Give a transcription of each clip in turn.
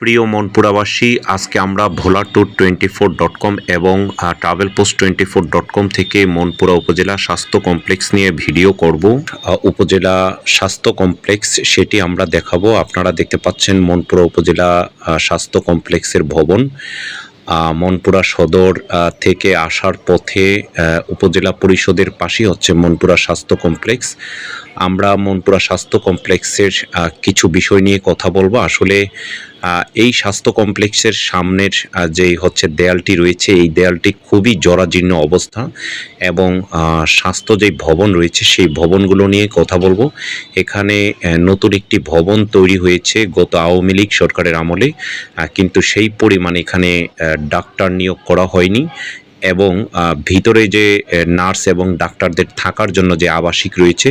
প্রিয় মনপুরাবাসী, আজকে আমরা Bhola tour twenty four dot com এবং travel post twenty four dot com থেকে মনপুরা উপজেলা স্বাস্থ্য কমপ্লেক্স নিয়ে ভিডিও করব। উপজেলা স্বাস্থ্য কমপ্লেক্স সেটি আমরা দেখাবো। আপনারা দেখতে পাচ্ছেন মনপুরা উপজেলা স্বাস্থ্য কমপ্লেক্সের ভবন। মনপুরা সদর থেকে আসার পথে উপজেলা পরিষদের পাশেই হচ্ছে মনপুরা স্বাস্থ্য কমপ্লেক্স আমরা মনপুরা স্বাস্থ্য কমপ্লেক্সের কিছু বিষয় নিয়ে কথা বলব। আসলে এই স্বাস্থ্য কমপ্লেক্সের সামনের যে হচ্ছে দেয়ালটি রয়েছে, এই দেয়ালটি খুবই জরাজীর্ণ অবস্থা এবং স্বাস্থ্য যে ভবন রয়েছে, সেই ভবনগুলো নিয়ে কথা বলব। এখানে নতুন একটি ভবন তৈরি হয়েছে গত আওয়ামী লীগ সরকারের আমলে কিন্তু সেই পরিমাণ এখানে ডাক্তার নিয়োগ করা হয়নি এবং ভিতরে যে নার্স এবং ডাক্তারদের থাকার জন্য যে আবাসিক রয়েছে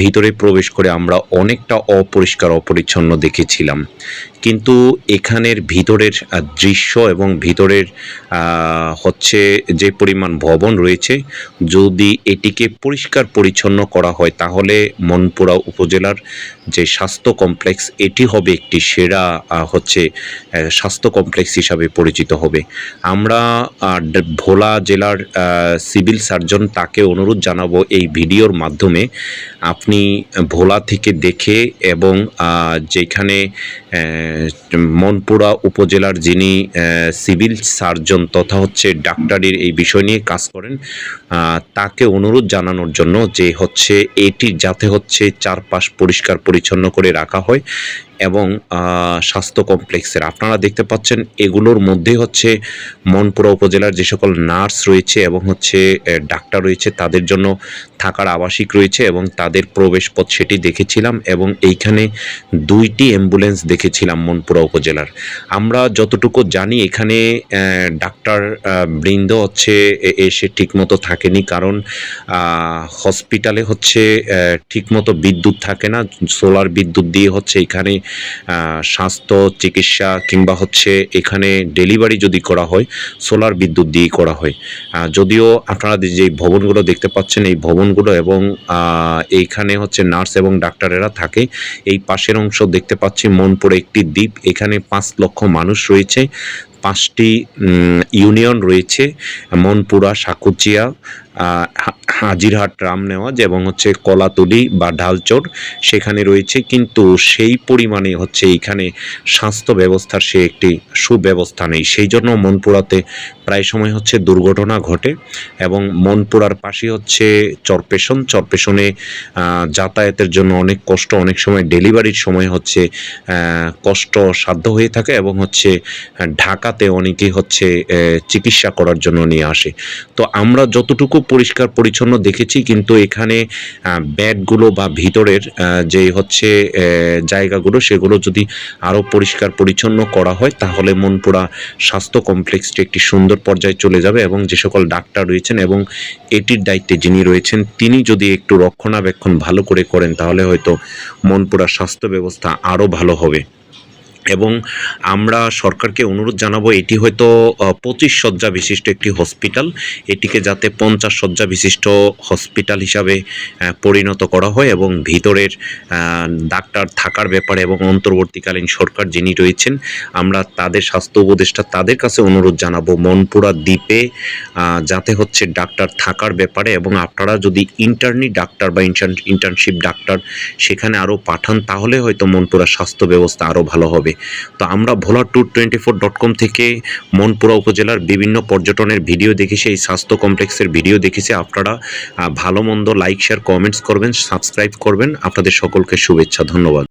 ভিতরে প্রবেশ করে আমরা অনেকটা অপরিষ্কার অপরিচ্ছন্ন দেখেছিলাম। কিন্তু এখানের ভিতরের দৃশ্য এবং ভিতরের হচ্ছে যে পরিমাণ ভবন রয়েছে, যদি এটিকে পরিষ্কার পরিচ্ছন্ন করা হয়, তাহলে মনপুরা উপজেলার যে স্বাস্থ্য কমপ্লেক্স, এটি হবে একটি সেরা হচ্ছে স্বাস্থ্য কমপ্লেক্স হিসাবে পরিচিত হবে। আমরা ভোলা জেলার সিভিল সার্জন তাকে অনুরোধ জানাব এই ভিডিওর মাধ্যমে আপনি ভোলা থেকে দেখে এবং যেখানে মনপুরা উপজেলার যিনি সিভিল সার্জন তথা হচ্ছে ডাক্তারের এই বিষয় নিয়ে কাজ করেন তাকে অনুরোধ জানানোর জন্য যে হচ্ছে এটি যাতে হচ্ছে চারপাশ পরিষ্কার পরিচ্ছন্ন করে রাখা হয়। এবং স্বাস্থ্য কমপ্লেক্সের। আপনারা দেখতে পাচ্ছেন এগুলোর মধ্যে হচ্ছে মনপুরা উপজেলার যে সকল নার্স রয়েছে এবং হচ্ছে ডাক্তার রয়েছে, তাদের জন্য থাকার আবাসিক রয়েছে এবং তাদের প্রবেশ পথ সেটি দেখেছিলাম এবং এইখানে দুইটি অ্যাম্বুলেন্স দেখেছিলাম মনপুরা উপজেলার। আমরা যতটুকু জানি এখানে ডাক্তার বৃন্দ হচ্ছে এসে ঠিকমতো থাকেনি কারণ হসপিটালে হচ্ছে ঠিকমতো বিদ্যুৎ থাকে না, সোলার বিদ্যুৎ দিয়ে হচ্ছে এখানে স্বাস্থ্য, চিকিৎসা কিংবা হচ্ছে এখানে ডেলিভারি যদি করা হয়, সোলার বিদ্যুৎ দিয়ে করা হয়। যদিও আপনারা যে ভবনগুলো দেখতে পাচ্ছেন, এই ভবনগুলো এবং এইখানে হচ্ছে নার্স এবং ডাক্তারেরা থাকে, এই পাশের অংশ দেখতে পাচ্ছি মনপুরে একটি দ্বীপ, এখানে পাঁচ লক্ষ মানুষ রয়েছে, পাঁচটি ইউনিয়ন রয়েছে, মনপুরা, সাকুচিয়া হাজিরহাট রামনেওয়াজ এবং হচ্ছে কলাতলি বা ঢালচর সেখানে রয়েছে, কিন্তু সেই পরিমাণে হচ্ছে এখানে স্বাস্থ্য ব্যবস্থার সে একটি সুব্যবস্থা নেই। সেই জন্য মনপুরাতে প্রায় সময় হচ্ছে দুর্ঘটনা ঘটে এবং মনপুরার পাশে হচ্ছে চরপেশন। চরপেশনে যাতায়াতের জন্য অনেক কষ্ট অনেক সময় ডেলিভারির সময় হচ্ছে কষ্ট সাধ্য হয়ে থাকে এবং হচ্ছে ঢাকাতে অনেকেই হচ্ছে চিকিৎসা করার জন্য নিয়ে আসে। তো আমরা যতটুকু পরিষ্কার পরিচ্ছন্ন দেখেছি কিন্তু এখানে আহ, বেডগুলো বা ভিতরের যে হচ্ছে জায়গাগুলো সেগুলো যদি আরও পরিষ্কার পরিচ্ছন্ন করা হয় তাহলে মনপুরা স্বাস্থ্য কমপ্লেক্সটি একটি সুন্দর পর্যায়ে চলে যাবে এবং যে সকল ডাক্তার রয়েছেন এবং এটির দায়িত্বে যিনি রয়েছেন, তিনি যদি একটু রক্ষণাবেক্ষণ ভালো করে করেন, তাহলে হয়তো মনপুরা স্বাস্থ্য ব্যবস্থা আরও ভালো হবে। এবং আমরা সরকারকে অনুরোধ জানাব, এটি হয়তো পঁচিশ শয্যা বিশিষ্ট একটি হসপিটাল। এটিকে যাতে পঞ্চাশ শয্যা বিশিষ্ট হসপিটাল হিসাবে পরিণত করা হয় এবং ভিতরের ডাক্তার থাকার ব্যাপারে এবং অন্তর্বর্তীকালীন সরকার যিনি রয়েছেন, আমরা তাদের স্বাস্থ্য উপদেষ্টা তাদের কাছে অনুরোধ জানাব মনপুরা দ্বীপে যাতে হচ্ছে ডাক্তার থাকার ব্যাপারে এবং আপনারা যদি ইন্টার্নি ডাক্তার বা ইন্টার্নশিপ ডাক্তার সেখানে আরও পাঠান, তাহলে হয়তো মনপুরা স্বাস্থ্য ব্যবস্থা আরও ভালো হবে। তো আমরা Bhola tour twenty four dot com থেকে মনপুরা উপজেলার বিভিন্ন পর্যটনের ভিডিও দেখেছি, এই স্বাস্থ্য কমপ্লেক্সের ভিডিও দেখেছি। আপনারা ভালো মন্দ লাইক শেয়ার কমেন্টস করবেন সাবস্ক্রাইব করবেন। আপনাদের সকলকে শুভেচ্ছা, ধন্যবাদ।